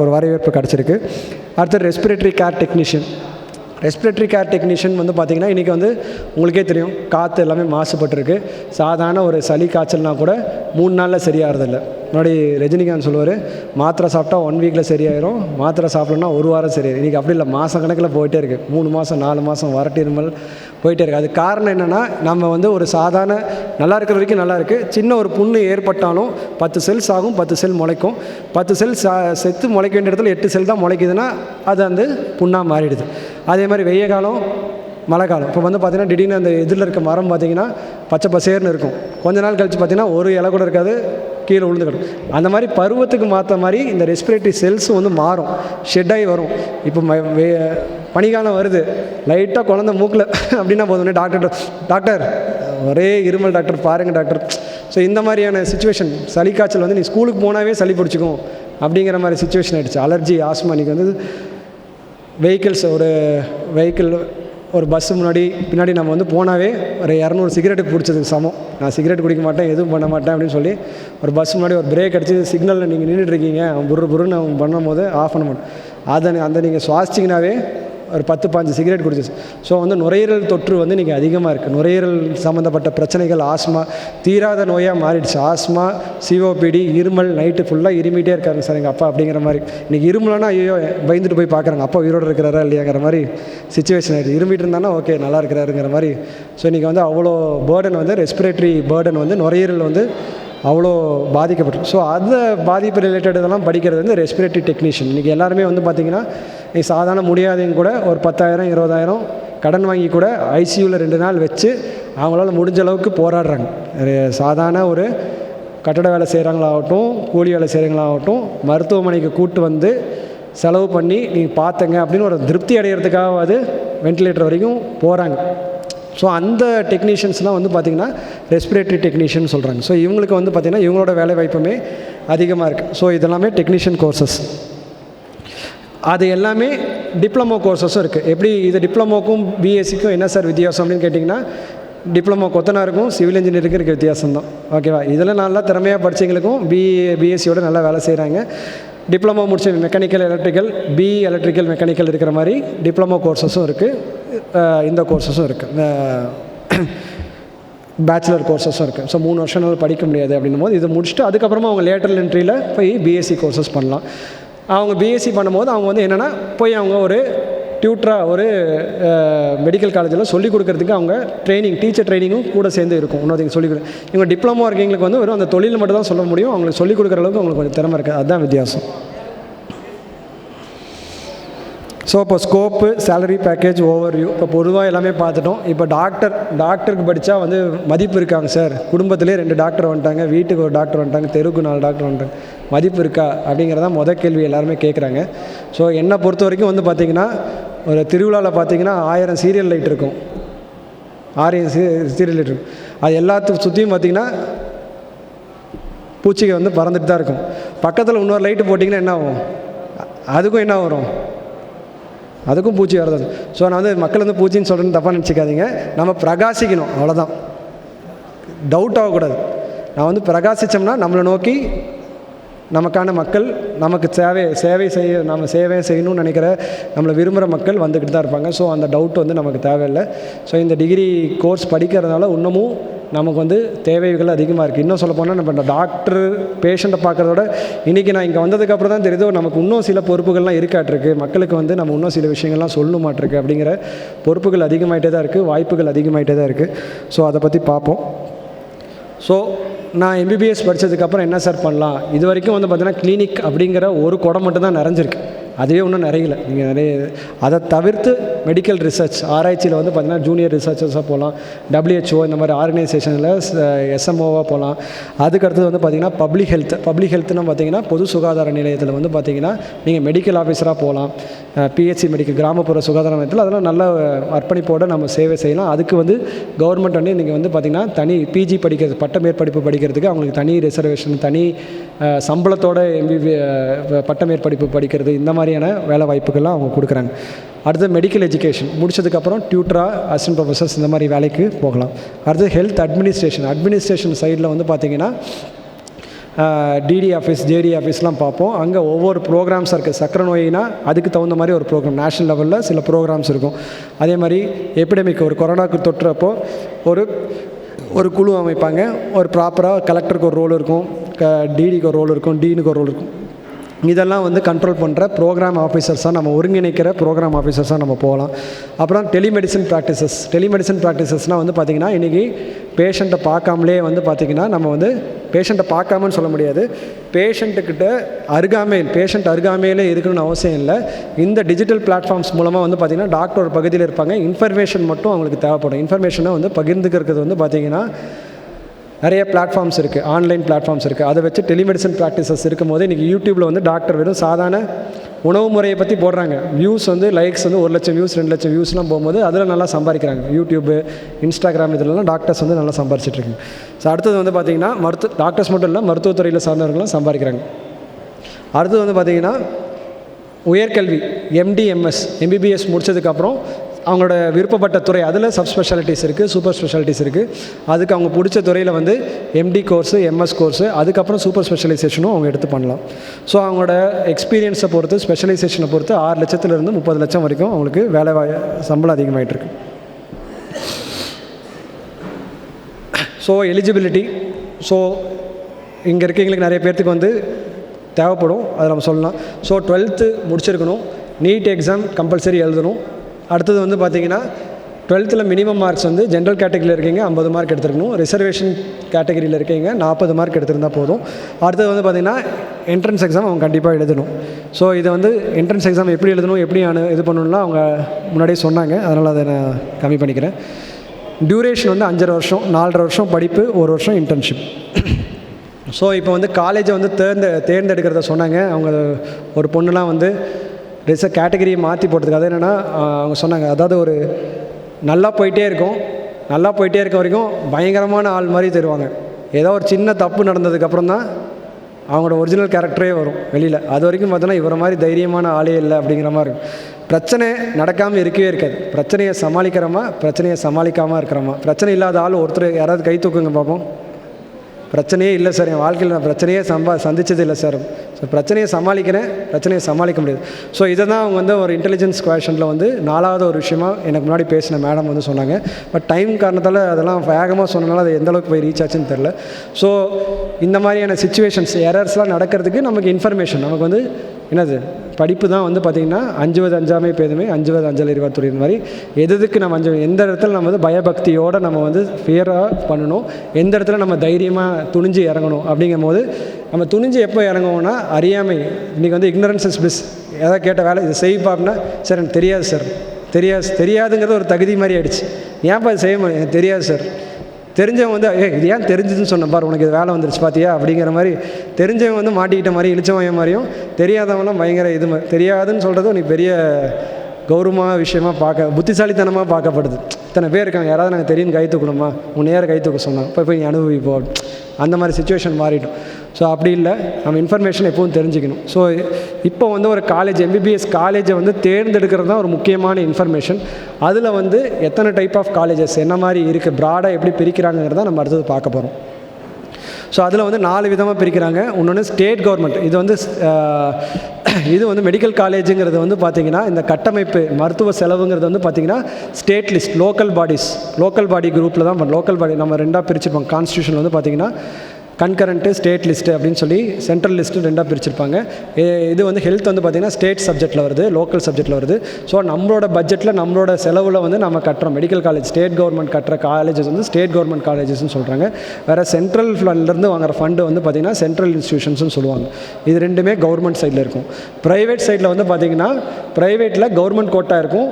ஒரு வரவேற்பு கிடச்சிருக்கு. அடுத்து respiratory care technician respiratory care technician வந்து பார்த்திங்கன்னா இன்றைக்கி வந்து உங்களுக்கே தெரியும் காற்று எல்லாமே மாசுபட்டிருக்கு. சாதாரண ஒரு சளி காய்ச்சல்னால் கூட மூணு நாளில் சரியாகிறதில்ல முன்னாடி ரஜினிகாந்த் சொல்லுவார் மாத்திரை சாப்பிட்டா ஒன் வீக்கில் சரியாயிரும் மாத்திரை சாப்பிடணும்னா ஒரு வாரம் சரியாயிரும். இன்றைக்கி அப்படி இல்லை மாதம் கணக்கில் போயிட்டே இருக்குது மூணு மாதம் நாலு மாதம் வரட்டு இருமல் போயிட்டே இருக்குது அது காரணம் என்னென்னா நம்ம வந்து ஒரு சாதாரண நல்லா இருக்கிற வரைக்கும் நல்லா இருக்குது சின்ன ஒரு புண்ணு ஏற்பட்டாலும் பத்து செல்ஸ் ஆகும் பத்து செல் முளைக்கும். பத்து செல் சா செத்து முளைக்க வேண்டிய இடத்துல எட்டு செல் தான் முளைக்குதுன்னா அது வந்து புண்ணாக மாறிடுது. அதே மாதிரி வெய்ய காலம் மழை காலம். இப்போ வந்து பார்த்திங்கன்னா திடீர்னு அந்த எதிரில் இருக்க மரம் பார்த்திங்கன்னா பச்சை பசேர்னு இருக்கும். கொஞ்ச நாள் கழித்து பார்த்திங்கன்னா ஒரு இலை கூட இருக்காது. கீழே விழுந்து கிடக்கும். அந்த மாதிரி பருவத்துக்கு மாற்ற மாதிரி இந்த ரெஸ்பிரேட்டரி செல்ஸும் வந்து மாறும். ஷெட்டாகி வரும். இப்போ ம பனிக்காலம் வருது. லைட்டாக குழந்த மூக்கில் அப்படின்னா போதும். உடனே டாக்டர் டாக்டர் ஒரே இருமல் டாக்டர் பாருங்கள் டாக்டர் ஸோ இந்த மாதிரியான சுச்சுவேஷன் சளி காய்ச்சல் வந்து நீ ஸ்கூலுக்கு போனாவே சளி பிடிச்சிக்கும். அப்படிங்கிற மாதிரி சுச்சுவேஷன் ஆகிடுச்சு அலர்ஜி ஆஸ்மா இன்றைக்கி வந்து வெஹிக்கிள்ஸ் ஒரு வெஹிக்கிள் ஒரு பஸ்ஸு முன்னாடி பின்னாடி நம்ம வந்து போனாவே ஒரு இரநூறு சிகரெட்டுக்கு பிடிச்சதுக்கு சமம். நான் சிகரெட் குடிக்க மாட்டேன் எதுவும் பண்ண மாட்டேன் அப்படின்னு சொல்லி ஒரு பஸ் முன்னாடி ஒரு பிரேக் அடிச்சு சிக்னலில் நீங்கள் நின்றுட்டுருக்கீங்க புரு புருன்னு அவன் பண்ணும்போது ஆஃப் பண்ண மாட்டேன் அதை அந்த நீங்கள் சுவாசிச்சிங்கனாவே ஒரு பத்து பாஞ்சு சிகரெட் குடிச்சிச்சு. ஸோ வந்து நுரையீரல் தொற்று வந்து இன்றைக்கி அதிகமாக இருக்குது நுரையீரல் சம்மந்தப்பட்ட பிரச்சனைகள் ஆஸ்மா தீராத நோயாக மாறிடுச்சு. ஆஸ்மா சிஓபிடி இருமல் நைட்டு ஃபுல்லாக இருமிட்டே இருக்காருங்க சார் எங்கள் அப்பா அப்படிங்கிற மாதிரி. இன்றைக்கி இருமலன்னா ஐயோ பயந்துட்டு போய் பார்க்குறாங்க அப்பா உயிரோடு இருக்கிறாரா இல்லையாங்கிற மாதிரி சுச்சுவேஷன் ஆகிடுது இருமிட்டு இருந்தானா ஓகே நல்லா இருக்கிறாருங்கிற மாதிரி. ஸோ இன்றைக்கி வந்து அவ்வளோ பேர்டன் வந்து ரெஸ்பிரேட்டரி பேர்டன் வந்து நுரையீரல் வந்து அவ்வளோ பாதிக்கப்பட்டு ஸோ அந்த பாதிப்பு ரிலேட்டட் இதெல்லாம் படிக்கிறது வந்து ரெஸ்பிரேட்டரி டெக்னீஷியன் இன்றைக்கி எல்லாருமே வந்து பார்த்திங்கன்னா நீ சாதாரண முடியாதையும் கூட ஒரு பத்தாயிரம் இருபதாயிரம் கடன் வாங்கி கூட ஐசியூவில் ரெண்டு நாள் வச்சு அவங்களால முடிஞ்ச அளவுக்கு போராடுறாங்க. சாதாரண ஒரு கட்டட வேலை செய்கிறாங்களாகட்டும் கூலி வேலை செய்கிறவங்களாகட்டும் மருத்துவமனைக்கு கூட்டு வந்து செலவு பண்ணி நீங்கள் பார்த்தங்க அப்படின்னு ஒரு திருப்தி அடையிறதுக்காகவாது வெண்டிலேட்டர் வரைக்கும் போகிறாங்க ஸோ அந்த டெக்னீஷியன்ஸ்லாம் வந்து பார்த்திங்கன்னா ரெஸ்பிரேட்டரி டெக்னீஷியன் சொல்கிறாங்க ஸோ இவங்களுக்கு வந்து பார்த்திங்கன்னா இவங்களோட வேலை வாய்ப்புமே அதிகமாக இருக்குது ஸோ இதெல்லாமே டெக்னீஷியன் கோர்சஸ் அது எல்லாமே டிப்ளமோ கோர்சஸும் இருக்குது எப்படி இது டிப்ளமோக்கும் பிஎஸ்சிக்கும் என்ன சார் வித்தியாசம் அப்படின்னு கேட்டிங்கன்னா டிப்ளமோ கொத்தனாருக்கும் சிவில் இன்ஜினியருக்கும் இருக்க வித்தியாசம் தான் ஓகேவா இதில் நல்லா திறமையாக படித்தவங்களுக்கும் பிஏ பிஎஸ்சியோட நல்லா வேலை செய்கிறாங்க டிப்ளமோ முடிச்சு mechanical electrical B electrical mechanical இருக்கிற மாதிரி டிப்ளமோ கோர்சஸும் இருக்குது இந்த கோர்சஸும் இருக்குது பேச்சுலர் கோர்சஸும் இருக்குது ஸோ மூணு வருஷம் படிக்க முடியாது அப்படின்னும் போது இது முடிச்சுட்டு அதுக்கப்புறமா அவங்க லேட்டர் என்ட்ரியில் போய் பிஎஸ்சி கோர்சஸ் பண்ணலாம். அவங்க பிஎஸ்சி பண்ணும்போது அவங்க வந்து என்னென்னா போய் அவங்க ஒரு டியூட்டராக ஒரு மெடிக்கல் காலேஜில் சொல்லிக் கொடுக்குறதுக்கு அவங்க ட்ரைனிங் டீச்சர் ட்ரைனிங்கும் கூட சேர்ந்து இருக்கும். இன்னொரு சொல்லிக் கொடு இவங்க டிப்ளமோ இருக்கவங்களுக்கு வந்து வெறும் அந்த தொழில் மட்டும் தான் சொல்ல முடியும். அவங்களுக்கு சொல்லிக் கொடுக்குற அளவுக்கு அவங்களுக்கு கொஞ்சம் திறமை இருக்குது அதுதான் வித்தியாசம். ஸோ இப்போ ஸ்கோப்பு சேலரி பேக்கேஜ் ஓவர்வியூ இப்போ பொதுவாக எல்லாமே பார்த்துட்டோம். இப்போ டாக்டர் டாக்டருக்கு படித்தா வந்து மதிப்பு இருக்காங்க சார் குடும்பத்திலே ரெண்டு டாக்டர் வந்துட்டாங்க வீட்டுக்கு ஒரு டாக்டர் வந்துட்டாங்க தெருவுக்கு நாலு டாக்டர் வந்துட்டாங்க. மதிப்பு இருக்கா? அப்படிங்கிறதான் முத கேள்வி எல்லாருமே கேட்குறாங்க ஸோ என்னை பொறுத்த வரைக்கும் வந்து பார்த்திங்கன்னா ஒரு திருவிழாவில் பார்த்தீங்கன்னா ஆயிரம் சீரியல் லைட் இருக்கும். ஆயிரம் சீ சீரியல் லைட் இருக்கும். அது எல்லாத்துக்கும் சுற்றியும் பார்த்திங்கன்னா பூச்சிகை வந்து பறந்துட்டு தான் இருக்கும். பக்கத்தில் இன்னொரு லைட்டு போட்டிங்கன்னா என்ன ஆகும்? அதுக்கும் என்ன வரும்? அதுக்கும் பூச்சி வரது ஸோ நான் வந்து மக்கள் வந்து பூச்சின்னு சொல்கிறேன்னு தப்பாக நினச்சிக்காதீங்க. நம்ம பிரகாசிக்கணும் அவ்வளோதான் டவுட் ஆகக்கூடாது. நான் வந்து பிரகாசித்தோம்னா நம்மளை நோக்கி நமக்கான மக்கள் நமக்கு சேவை சேவை செய்ய நம்ம சேவை செய்யணும்னு நினைக்கிற நம்மளை விரும்புகிற மக்கள் வந்துக்கிட்டு தான் இருப்பாங்க. ஸோ அந்த டவுட் வந்து நமக்கு தேவையில்லை. ஸோ இந்த டிகிரி கோர்ஸ் படிக்கிறதுனால இன்னமும் நமக்கு வந்து தேவைகள் அதிகமாக இருக்குது இன்னும் சொல்ல போனால் நம்ம இந்த டாக்டர் பேஷண்ட்டை பார்க்குறதோட இன்றைக்கி நான் இங்கே வந்ததுக்கப்புறம் தான் தெரியுது நமக்கு இன்னும் சில பொறுப்புகள்லாம் இருக்காட்டிருக்கு. மக்களுக்கு வந்து நம்ம இன்னும் சில விஷயங்கள்லாம் சொல்ல மாட்டிருக்கு அப்படிங்கிற பொறுப்புகள் அதிகமாகிட்டே தான் இருக்குது வாய்ப்புகள் அதிகமாகிட்டே தான் இருக்குது ஸோ அதை பற்றி பார்ப்போம். ஸோ நான் எம்பிபிஎஸ் படித்ததுக்கப்புறம் என்ன சார் பண்ணலாம்? இது வரைக்கும் வந்து பார்த்தீங்கன்னா கிளினிக் அப்படிங்கிற ஒரு குடம் மட்டும் தான் நிறைஞ்சிருக்கு. அதுவே ஒன்றும் நிறையல. நீங்கள் நிறைய அதை தவிர்த்து மெடிக்கல் ரிசர்ச் ஆராய்ச்சியில் வந்து பார்த்திங்கன்னா ஜூனியர் ரிசர்ச்சர்ஸாக போகலாம். டபிள்யூஹெச்ஓ இந்த மாதிரி ஆர்கனைசேஷனில் எஸ்எம்ஓவாக போகலாம். அதுக்கடுத்தது வந்து பார்த்திங்கன்னா பப்ளிக் ஹெல்த் பப்ளிக் ஹெல்த்னு பார்த்தீங்கன்னா பொது சுகாதார நிலையத்தில் வந்து பார்த்திங்கன்னா நீங்கள் மெடிக்கல் ஆஃபீஸராக போகலாம். பிஹெச்சி மெடிக்கல் கிராமப்புற சுகாதார நிலையத்தில் அதெல்லாம் நல்ல அர்ப்பணிப்போடு நம்ம சேவை செய்யலாம். அதுக்கு வந்து கவர்மெண்ட் வந்து இன்றைக்கி வந்து பார்த்திங்கன்னா தனி பிஜி படிக்கிறது பட்ட மேற்படிப்பு படிக்கிறதுக்கு அவங்களுக்கு தனி ரிசர்வேஷன் தனி சம்பளத்தோட எம்பிபி பட்ட மேற்படிப்பு படிக்கிறது இந்த மாதிரி மாதிரியான வேலை வாய்ப்புகள்லாம் அவங்க கொடுக்குறாங்க. அடுத்து மெடிக்கல் எஜுகேஷன் முடிச்சதுக்கப்புறம் டியூட்டராக அசிஸ்டன்ட் ப்ரொஃபஸர்ஸ் இந்த மாதிரி வேலைக்கு போகலாம். அடுத்து ஹெல்த் அட்மினிஸ்ட்ரேஷன் அட்மினிஸ்ட்ரேஷன் சைடில் வந்து பார்த்திங்கன்னா டிடி ஆஃபீஸ் ஜேடி ஆஃபீஸ்லாம் பார்ப்போம். அங்கே ஒவ்வொரு ப்ரோக்ராம்ஸ் இருக்குது சக்கரை நோயினா அதுக்கு தகுந்த மாதிரி ஒரு ப்ரோக்ராம் நேஷனல் லெவலில் சில ப்ரோக்ராம்ஸ் இருக்கும். அதே மாதிரி எபிடமிக் ஒரு கொரோனாக்கு தொற்றுறப்போ ஒரு ஒரு குழு அமைப்பாங்க. ஒரு ப்ராப்பராக கலெக்டருக்கு ஒரு ரோல் இருக்கும். க டிடிக்கு ஒரு ரோல் இருக்கும். டீனுக்கு ஒரு ரோல் இருக்கும். இதெல்லாம் வந்து கண்ட்ரோல் பண்ணுற ப்ரோக்ராம் ஆஃபீஸர்ஸாக நம்ம ஒருங்கிணைக்கிற ப்ரோக்ராம் ஆஃபீஸர்ஸாக நம்ம போகலாம். அப்புறம் டெலிமெடிசன் ப்ராக்டிசஸ் டெலிமெடிசன் ப்ராக்டிசஸ்னால் வந்து பார்த்திங்கன்னா இன்றைக்கி பேஷண்ட்டை பார்க்காமலே வந்து பார்த்திங்கன்னா நம்ம வந்து பேஷண்ட்டை பார்க்காமன்னு சொல்ல முடியாது. பேஷண்ட்டுக்கிட்ட அருகாமையில் பேஷண்ட் அருகாமையிலே இருக்கணும்னு அவசியம் இல்லை. இந்த டிஜிட்டல் பிளாட்ஃபார்ம்ஸ் மூலமாக வந்து பார்த்திங்கன்னா டாக்டர் ஒரு பகுதியில் இருப்பாங்க. இன்ஃபர்மேஷன் மட்டும் அவங்களுக்கு தேவைப்படும். இன்ஃபர்மேஷனை வந்து பகிர்ந்துக்கிறது வந்து பார்த்திங்கன்னா நிறைய பிளாட்ஃபார்ம்ஸ் இருக்குது ஆன்லைன் பிளாட்ஃபார்ம்ஸ் இருக்குது அதை வச்சு டெலிமெடிசன் ப்ராக்டிசஸ் இருக்கும் போது இன்றைக்கி யூடியூப்பில் வந்து டாக்டர் வெறும் சாதாரண உணவு முறையை பற்றி போடுறாங்க. வியூஸ் வந்து லைக்ஸ் வந்து ஒரு லட்சம் வியூஸ் ரெண்டு லட்சம் வியூஸ்லாம் போகும்போது அதில் நல்லா சம்பாதிக்கிறாங்க. யூடியூப்பு இன்ஸ்டாகிராம் இதிலலாம் டாக்டர்ஸ் வந்து நல்லா சம்பாரிச்சிட்ருக்காங்க ஸோ அடுத்தது வந்து பார்த்திங்கன்னா மருத்துவ டாக்டர்ஸ் மட்டும் இல்லை மருத்துவத்துறையில் சார்ந்தவர்களும் சம்பாதிக்கிறாங்க. அடுத்தது வந்து பார்த்திங்கன்னா உயர்கல்வி எம்டிஎம்எஸ் எம்பிபிஎஸ் முடித்ததுக்கப்புறம் அவங்களோட விருப்பப்பட்ட துறை அதில் சப் ஸ்பெஷாலிட்டிஸ் இருக்குது சூப்பர் ஸ்பெஷாலிட்டிஸ் இருக்குது அதுக்கு அவங்க பிடிச்ச துறையில் வந்து எம்டி கோர்ஸு எம்எஸ் கோர்ஸு அதுக்கப்புறம் சூப்பர் ஸ்பெஷலைசேஷனும் அவங்க எடுத்து பண்ணலாம். ஸோ அவங்களோட எக்ஸ்பீரியன்ஸை பொறுத்து ஸ்பெஷலைசேஷனை பொறுத்து ஆறு லட்சத்துலேருந்து முப்பது லட்சம் வரைக்கும் அவங்களுக்கு வேலை வாய்- சம்பளம் அதிகமாகிட்டு இருக்கு ஸோ எலிஜிபிலிட்டி ஸோ இங்கே இருக்கீங்களுக்கு நிறைய பேர்த்துக்கு வந்து தேவைப்படும். அதை நம்ம சொல்லலாம். ஸோ டுவெல்த்து முடிச்சிருக்கணும். நீட் எக்ஸாம் கம்பல்சரி எழுதணும். அடுத்தது வந்து பார்த்தீங்கன்னா டுவெல்த்தில் மினிமம் மார்க்ஸ் வந்து ஜென்ரல் கேட்டகரியில் இருக்கீங்க ஐம்பது மார்க் எடுத்துருக்கணும். ரிசர்வேஷன் கேட்டகரியில் இருக்கீங்க நாற்பது மார்க் எடுத்திருந்தால் போதும். அடுத்தது வந்து பார்த்திங்கன்னா என்ட்ரன்ஸ் எக்ஸாம் அவங்க கண்டிப்பாக எழுதணும். ஸோ இதை வந்து என்ட்ரன்ஸ் எக்ஸாம் எப்படி எழுதணும் எப்படி அனு இது பண்ணணும்லாம் அவங்க முன்னாடியே சொன்னாங்க. அதனால் அதை நான் கம்மி பண்ணிக்கிறேன். டியூரேஷன் வந்து அஞ்சரை வருஷம் நாலரை வருஷம் படிப்பு ஒரு வருஷம் இன்டர்ன்ஷிப் ஸோ இப்போ வந்து காலேஜை வந்து தேர்ந்த தேர்ந்தெடுக்கிறத சொன்னாங்க. அவங்க ஒரு பொண்ணுலாம் வந்து ட்ரெஸ்ஸை கேட்டகரியை மாற்றி போட்டதுக்கு அது என்னென்னா அவங்க சொன்னாங்க அதாவது ஒரு நல்லா போயிட்டே இருக்கும் நல்லா போயிட்டே இருக்க வரைக்கும் பயங்கரமான ஆள் மாதிரி தருவாங்க. ஏதோ ஒரு சின்ன தப்பு நடந்ததுக்கப்புறம் தான் அவங்களோட ஒரிஜினல் கேரக்டரே வரும் வெளியில். அது வரைக்கும் பார்த்தோன்னா இவரை மாதிரி தைரியமான ஆளே இல்லை அப்படிங்கிற மாதிரி இருக்கும். பிரச்சனை நடக்காமல் இருக்கவே இருக்காது. பிரச்சனையை சமாளிக்கிறோமா பிரச்சனையை சமாளிக்காமல் இருக்கிறோமா? பிரச்சனை இல்லாத ஆள் ஒருத்தர் யாராவது கை தூக்குங்க பார்ப்போம். பிரச்சனையே இல்லை சார் என் வாழ்க்கையில் நான் பிரச்சனையே சம்பா சந்திச்சது இல்லை சார். ஸோ பிரச்சனையை சமாளிக்கிறேன் பிரச்சனையை சமாளிக்க முடியாது. ஸோ இதை தான் அவங்க வந்து ஒரு இன்டெலிஜென்ஸ் கொஷனில் வந்து நாலாவது ஒரு விஷயமா எனக்கு முன்னாடி பேசின மேடம் வந்து சொன்னாங்க. பட் டைம் காரணத்தால் அதெல்லாம் வேகமாக சொன்னனால அது எந்த அளவுக்கு போய் ரீச் ஆச்சுன்னு தெரில ஸோ இந்த மாதிரியான சுச்சுவேஷன்ஸ் எரர்ஸ்லாம் நடக்கிறதுக்கு நமக்கு இன்ஃபர்மேஷன் நமக்கு வந்து என்னது படிப்பு தான் வந்து பார்த்திங்கன்னா அஞ்சுவது அஞ்சாமை பேதுமே அஞ்சுவது அஞ்சல் இருபத்துறை இந்த மாதிரி எது எதுக்கு நம்ம அஞ்சு எந்த இடத்துல நம்ம வந்து பயபக்தியோடு நம்ம வந்து ஃபியராக பண்ணணும் எந்த இடத்துல நம்ம தைரியமாக துணிஞ்சு இறங்கணும் அப்படிங்கும் போது நம்ம துணிஞ்சு எப்போ இறங்குவோம்னா அறியாமை இன்றைக்கி வந்து இக்னரன்ஸ் is எதாவது கேட்ட வேலை இது செய்ப்பா அப்படின்னா சார் எனக்கு தெரியாது சார். தெரியாது தெரியாதுங்கிறது ஒரு தகுதி மாதிரி ஆயிடுச்சு. ஏன்ப்பா இது செய்ய முடியும்? எனக்கு தெரியாது சார். தெரிஞ்சவன் வந்து ஏ இது ஏன் தெரிஞ்சதுன்னு சொன்ன? பாரு உனக்கு இது வேலை வந்துருச்சு பார்த்தியா அப்படிங்கிற மாதிரி தெரிஞ்சவன் வந்து மாட்டிக்கிட்ட மாதிரி இழிச்சவன் மாதிரியும் தெரியாதவங்களாம் பயங்கர இது மாதிரி தெரியாதுன்னு சொல்கிறது உனக்கு பெரிய கௌரவமாக விஷயமா பார்க்க புத்திசாலித்தனமாக பார்க்கப்படுது. இத்தனை பேர் இருக்காங்க யாராவது நாங்கள் தெரியும் கை தூக்கணுமா? உன் நேரம் கை தூக்க சொன்னாங்க. போய் போய் நீ அனுபவிப்போம் அந்த மாதிரி சுச்சுவேஷன் மாறிட்டோம். ஸோ அப்படி இல்லை. நம்ம இன்ஃபர்மேஷன் எப்பவும் தெரிஞ்சுக்கணும். ஸோ இப்போ வந்து ஒரு காலேஜ் எம்பிபிஎஸ் காலேஜை வந்து தேர்ந்தெடுக்கிறது தான் ஒரு முக்கியமான இன்ஃபர்மேஷன் அதில் வந்து எத்தனை டைப் ஆஃப் காலேஜஸ் என்ன மாதிரி இருக்குது ப்ராடாக எப்படி பிரிக்கிறாங்கிறத நம்ம அடுத்தது பார்க்க போகிறோம் ஸோ அதில் வந்து நாலு விதமாக பிரிக்கிறாங்க. இன்னொன்று ஸ்டேட் கவர்மெண்ட் இது வந்து இது வந்து மெடிக்கல் காலேஜுங்கிறது வந்து பார்த்திங்கன்னா இந்த கட்டமைப்பு மருத்துவ செலவுங்கிறது வந்து பார்த்திங்கன்னா state list local bodies local body குரூப்பில் தான் லோக்கல் பாடி நம்ம ரெண்டாக பிரிச்சிருப்போம் கான்ஸ்டியூஷன் வந்து பார்த்திங்கன்னா கன்கரண்ட்டு ஸ்டேட் லிஸ்ட்டு அப்படின்னு சொல்லி சென்ட்ரல் லிஸ்ட்டு ரெண்டாக பிரிச்சிருப்பாங்க. இது வந்து ஹெல்த் வந்து பார்த்திங்கன்னா ஸ்டேட் சப்ஜெக்ட்டில் வருது லோக்கல் சப்ஜெக்ட்டில் வருது. ஸோ நம்மளோட பட்ஜெட்டில் நம்மளோட செலவில் வந்து நம்ம கட்டுறோம். மெடிக்கல் காலேஜ் ஸ்டேட் கவர்மெண்ட் கட்டுற காலேஜஸ் வந்து ஸ்டேட் கவர்மெண்ட் காலேஜஸ்னு சொல்கிறாங்க வேறு சென்ட்ரல் ஃபண்ட்லேருந்து வாங்குற ஃபண்டு வந்து பார்த்திங்கன்னா சென்ட்ரல் இன்ஸ்டியூஷன்ஸ்னு சொல்லுவாங்க. இது ரெண்டுமே கவர்மெண்ட் சைடில் இருக்கும். ப்ரைவேட் சைடில் வந்து பார்த்திங்கன்னா ப்ரைவேட்டில் கவர்மெண்ட் கோட்டா இருக்கும்.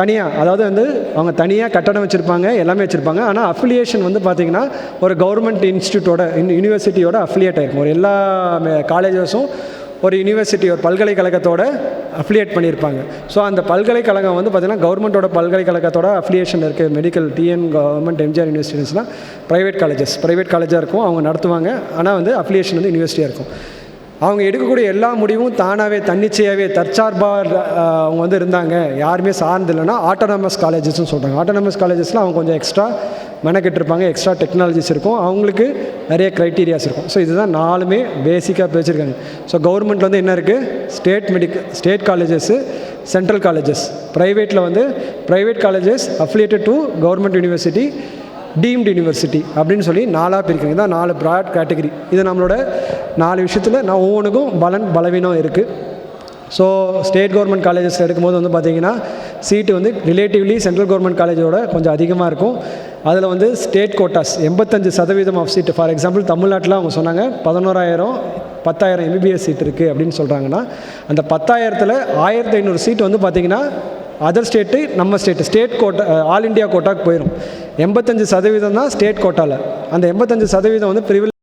தனியாக அதாவது வந்து அவங்க தனியாக கட்டடம் வச்சுருப்பாங்க எல்லாமே வச்சுருப்பாங்க. ஆனால் அஃபிலியேஷன் வந்து பார்த்திங்கன்னா ஒரு கவர்மெண்ட் இன்ஸ்டியூட்டோட யூனிவர்சிட்டியோட அஃபிலியேட் ஆகிருக்கும் ஒரு எல்லா காலேஜஸும் ஒரு யூனிவர்சிட்டி ஒரு பல்கலைக்கழகத்தோட அஃபிலியேட் பண்ணியிருப்பாங்க. ஸோ அந்த பல்கலைக்கழகம் வந்து பார்த்திங்கன்னா கவர்மெண்ட்டோட பல்கலைக்கழகத்தோட அஃபிலியேஷன் இருக்குது மெடிக்கல் டிஎன் கவர்மெண்ட் எம்ஜிஆர் யூனிவர்சிட்டிஸ்லாம் ப்ரைவேட் காலேஜஸ் ப்ரைவேட் காலேஜாக இருக்கும் அவங்க நடத்துவாங்க. ஆனால் வந்து அஃபிலியேஷன் வந்து யூனிவர்சிட்டியாக இருக்கும். அவங்க எடுக்கக்கூடிய எல்லா முடிவும் தானாகவே தன்னிச்சையாகவே தற்சார்பாக அவங்க வந்து இருந்தாங்க. யாருமே சார்ந்து இல்லைன்னா ஆட்டோனமஸ் காலேஜஸ்னு சொல்கிறாங்க ஆட்டோனமஸ் காலேஜஸில் அவங்க கொஞ்சம் எக்ஸ்ட்ரா மெனக்கெட்டிருப்பாங்க. எக்ஸ்ட்ரா டெக்னாலஜிஸ் இருக்கும். அவங்களுக்கு நிறைய க்ரைட்டீரியாஸ் இருக்கும். ஸோ இதுதான் நாலுமே பேசிக்காக பிரிச்சிருக்காங்க ஸோ கவர்மெண்ட்டில் வந்து என்ன இருக்குது state medical state colleges central colleges ப்ரைவேட்டில் வந்து private colleges affiliated to government university deemed university அப்படின்னு சொல்லி நாலாக பிரிக்கிறாங்க. இதான் நாலு ப்ராட் கேட்டகரி இது நம்மளோட நாலு விஷயத்தில் நான் ஒவ்வொன்றுக்கும் பலன் பலவீனம் இருக்குது ஸோ ஸ்டேட் கவர்மெண்ட் காலேஜஸ் எடுக்கும்போது வந்து பார்த்திங்கன்னா சீட்டு வந்து ரிலேட்டிவ்லி சென்ட்ரல் கவர்மெண்ட் காலேஜோட கொஞ்சம் அதிகமாக இருக்கும். அதில் வந்து ஸ்டேட் கோட்டாஸ் எண்பத்தஞ்சு சதவீதம் ஆஃப் சீட்டு ஃபார் எக்ஸாம்பிள் தமிழ்நாட்டில் அவங்க சொன்னாங்க பதினோராயிரம் பத்தாயிரம் எம்பிபிஎஸ் சீட் இருக்குது அப்படின்னு சொல்கிறாங்கன்னா அந்த பத்தாயிரத்தில் ஆயிரத்தி ஐநூறு சீட் வந்து பார்த்திங்கன்னா அதர் ஸ்டேட்டு நம்ம state state quota all India கோட்டாக்கு போயிடும் எண்பத்தஞ்சு சதவீதம் தான் ஸ்டேட் கோட்டாவில் அந்த எண்பத்தஞ்சு சதவீதம் வந்து பிரிவில்